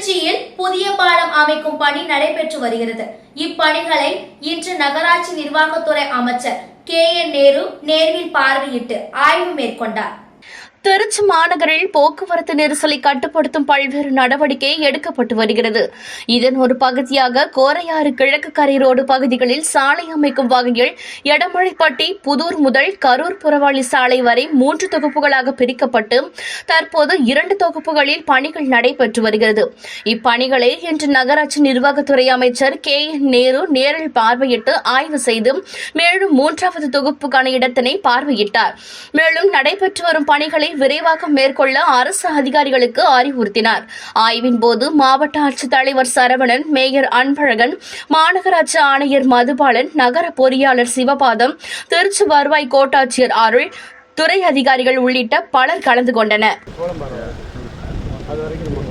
திருச்சியில் புதிய பாலம் அமைக்கும் பணி நடைபெற்று வருகிறது. இப்பணிகளை இன்று நகராட்சி நிர்வாகத்துறை அமைச்சர் கே என் நேரு நேரில் பார்வையிட்டு ஆய்வு மேற்கொண்டார். திருச்சி மாநகரில் போக்குவரத்து நெரிசலை கட்டுப்படுத்தும் பல்வேறு நடவடிக்கை எடுக்கப்பட்டு வருகிறது. இதன் ஒரு பகுதியாக கோரையாறு கிழக்கு கரை ரோடு பகுதிகளில் சாலை அமைக்கும் வகையில் எடமழைப்பட்டி புதூர் முதல் கரூர் புறவாளி சாலை வரை மூன்று தொகுப்புகளாக பிரிக்கப்பட்டு தற்போது இரண்டு தொகுப்புகளில் பணிகள் நடைபெற்று வருகிறது. இப்பணிகளை இன்று நகராட்சி நிர்வாகத்துறை அமைச்சர் கே. என். நேரு நேரில் பார்வையிட்டு ஆய்வு செய்து மேலும் மூன்றாவது தொகுப்புக்கான இடத்தினை பார்வையிட்டார். மேலும் நடைபெற்று வரும் பணிகளை விரைவாக மேற்கொள்ள அரசு அதிகாரிகளுக்கு அறிவுறுத்தினார். ஆய்வின் போது மாவட்ட ஆட்சித்தலைவர் சரவணன் மேயர் அன்பழகன் மாநகராட்சி ஆணையர் மதுபாலன் நகர பொறியாளர் சிவபாதம் திருச்சி வருவாய் கோட்டாட்சியர் அருள் துறை அதிகாரிகள் உள்ளிட்ட பலர் கலந்து கொண்டனர். அது வரைக்கும்